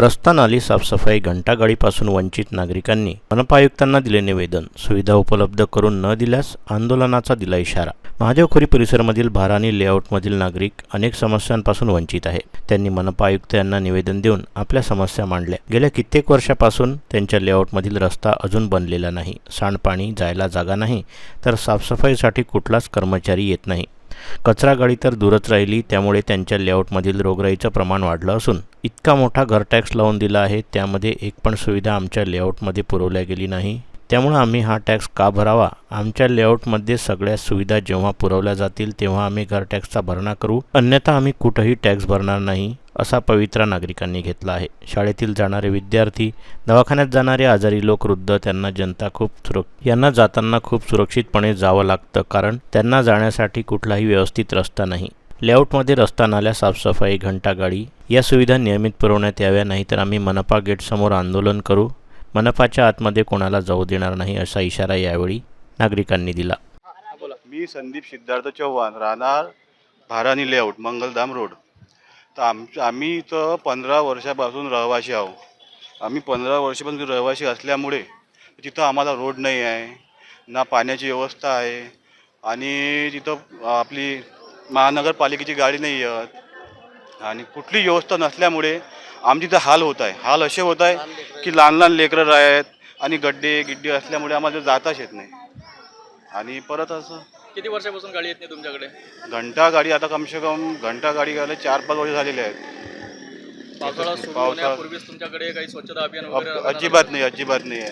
रस्ता नाली साफसफाई घंटागाडीपासून वंचित नागरिकांनी मनपायुक्तांना दिले निवेदन. सुविधा उपलब्ध करून न दिल्यास आंदोलनाचा दिला इशारा. महादेवखोरी परिसरमधील भारानी लेआउटमधील नागरिक अनेक समस्यांपासून वंचित आहे त्यांनी मनपा आयुक्त यांना निवेदन देऊन आपल्या समस्या मांडल्या. गेल्या कित्येक वर्षापासून त्यांच्या लेआउटमधील रस्ता अजून बनलेला नाही. सांडपाणी जायला जागा नाही तर साफसफाईसाठी कुठलाच कर्मचारी येत नाही. कचरा गाडी तर दूरच राहिली त्यामुळे त्यांच्या लेआउटमधील रोगराईचं प्रमाण वाढलं असून इतका मोठा घर टॅक्स लावून दिला आहे त्यामध्ये एक पण सुविधा आमच्या लेआउटमध्ये पुरवल्या गेली नाही. त्यामुळं आम्ही हा टॅक्स का भरावा? आमच्या लेआउटमध्ये सगळ्या सुविधा जेव्हा पुरवल्या जातील तेव्हा आम्ही घर टॅक्सचा भरणा करू. अन्यथा आम्ही कुठंही टॅक्स भरणार नाही असा पवित्रा नागरिकांनी घेतला आहे. शाळेतील जाणारे विद्यार्थी दवाखान्यात जाणारे आजारी लोक वृद्ध त्यांना जनता खूप सुरक यांना जाताना खूप सुरक्षितपणे जावं लागतं कारण त्यांना जाण्यासाठी कुठलाही व्यवस्थित रस्ता नाही. लेआउटमध्ये रस्ता नाल्या साफसफाई घंटागाडी या सुविधा नियमित पुरवण्यात याव्या नाहीतर आम्ही मनपा गेटसमोर आंदोलन करू. मनपाच्या आतमध्ये कोणाला जाऊ देणार नाही असा इशारा यावेळी नागरिकांनी दिला. मी संदीप सिद्धार्थ चव्हाण राहणार भारानी लेआउट मंगलधाम रोड. तर आम आम्ही इथं पंधरा वर्षापासून रहिवाशी आहो आम्ही पंधरा वर्षापासून रहिवाशी असल्यामुळे तिथं आम्हाला रोड नाही आहे ना पाण्याची व्यवस्था आहे आणि तिथं आपली महानगरपालिकेची गाडी नाही आहेत आणि कुठली व्यवस्था नसल्यामुळे आमची इथं हाल होत आहे. हाल असे होत आहे की लहान लहान लेकरं आहेत आणि गड्डे गिड्डे असल्यामुळे आम्हाला जाताच येत नाही. आणि परत असं किती वर्षापासून गाडी येत नाही तुमच्याकडे? घंटा गाडी आता कमसे कम घंटा गाडी घालायला चार पाच वर्ष झालेले आहेत. तुमच्याकडे काही स्वच्छता अभियान अजिबात नाही अजिबात नाही आहे.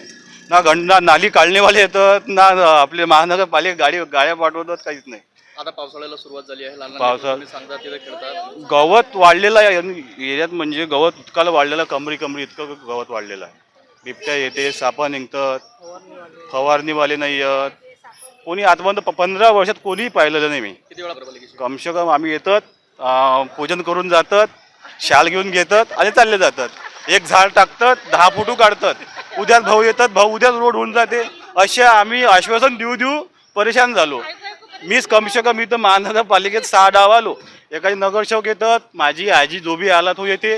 ना घंटा नाली काढणेवाले येतात ना आपले महानगरपालिका गाडी गाड्या पाठवतात काहीच नाही. आता पावसाळ्याला सुरुवात झाली आहे. लहान लहान पावसाळा- लेकरं तुम्ही सांगता तिथे खेळतात. गवत वाढलेलं आहे. आणि एरियात म्हणजे गवत इतकाला वाढलेलं आहे, कमरी कमरी इतकं गवत वाढलेलं आहे. बिबट्या येते सापा निघतात फवारणीवाले नाही येत कोणी आतापर्यंत प- पंधरा वर्षात कोणीही पाहिलेलं नाही मी. किती वेळा कमसे कम आम्ही येतात अं, पूजन करून जातात शाल घेऊन घेतात आणि चालले जातात. एक झाड टाकतात दहा फुटू काढतात. उद्याच भाऊ येतात भाऊ उद्याच रोड होऊन जाते. असे आम्ही आश्वासन देऊ देऊ परेशान झालो. मीच कमसे कम इथं महानगरपालिकेत सहा डाव आलो. एखादी नगरसेवक येतात माझी आजी जो बी आला तो येते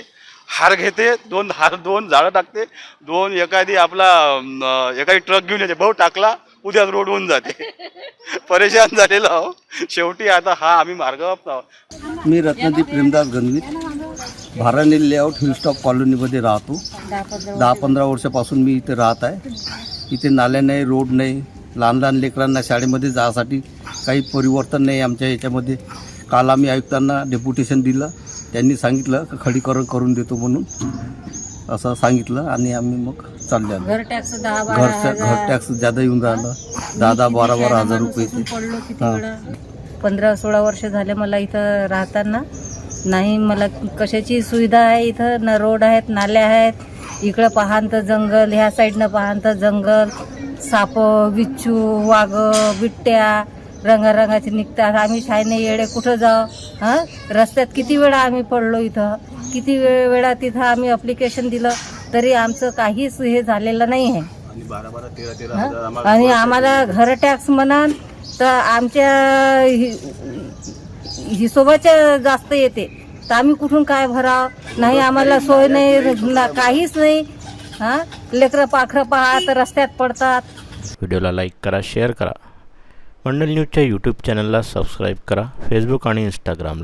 हार घेते दोन हार दोन झाडं टाकते दोन एखादी आपला एखादी ट्रक घेऊन येते भाऊ टाकला उद्याच रोड होऊन जाते. परेशान झालेलो आहो. शेवटी आता हा आम्ही मार्ग आहोत मी रत्नदीप प्रेमदास गणवीत भारानी लेआउट हिलस्टॉप कॉलनीमध्ये राहतो. दहा पंधरा वर्षापासून मी इथे राहत आहे. इथे नाल्या नाही रोड नाही लहान लहान लेकरांना शाळेमध्ये जायसाठी काही परिवर्तन नाही. आमच्या याच्यामध्ये काल आम्ही आयुक्तांना डेप्युटेशन दिलं. त्यांनी सांगितलं का खडीकरण करून देतो म्हणून असं सांगितलं आणि आम्ही मग चालले आलो. घर टॅक्स दहा बारा घरचं घर टॅक्स ज्यादा येऊन राहिलं. दहा दहा बारा बारा हजार रुपये हा. पंधरा सोळा वर्ष झाले मला इथं राहताना. नाही मला कशाची सुविधा आहे इथं? ना रोड आहेत नाल्या आहेत. इकडं पाहान तर जंगल ह्या साईडनं पाहान तर जंगल. साप बिच्छू वाघ बिट्ट्या रंगारंगाचे निघतात. आम्ही शायने येडे कुठं जाऊ? हां? रस्त्यात किती वेळा आम्ही पडलो इथं? किती वेळ वेळा तिथं आम्ही अप्लिकेशन दिलं? तरी आमचं काहीच हे झालेलं नाही आहे हं? आणि आम्हाला घर टॅक्स म्हणाल तर आमच्या हि- हिशोबाच्या जास्त येते. तर आम्ही कुठून काय भराव? नाही आम्हाला सोय नाही काहीच नाही. हा? लेकरं पाखरं पाहत रस्त्यात पडतात. व्हिडिओला लाईक करा शेअर करा. मंडल न्यूजच्या यूट्यूब चॅनलला सबस्क्राईब करा. फेसबुक आणि इंस्टाग्राम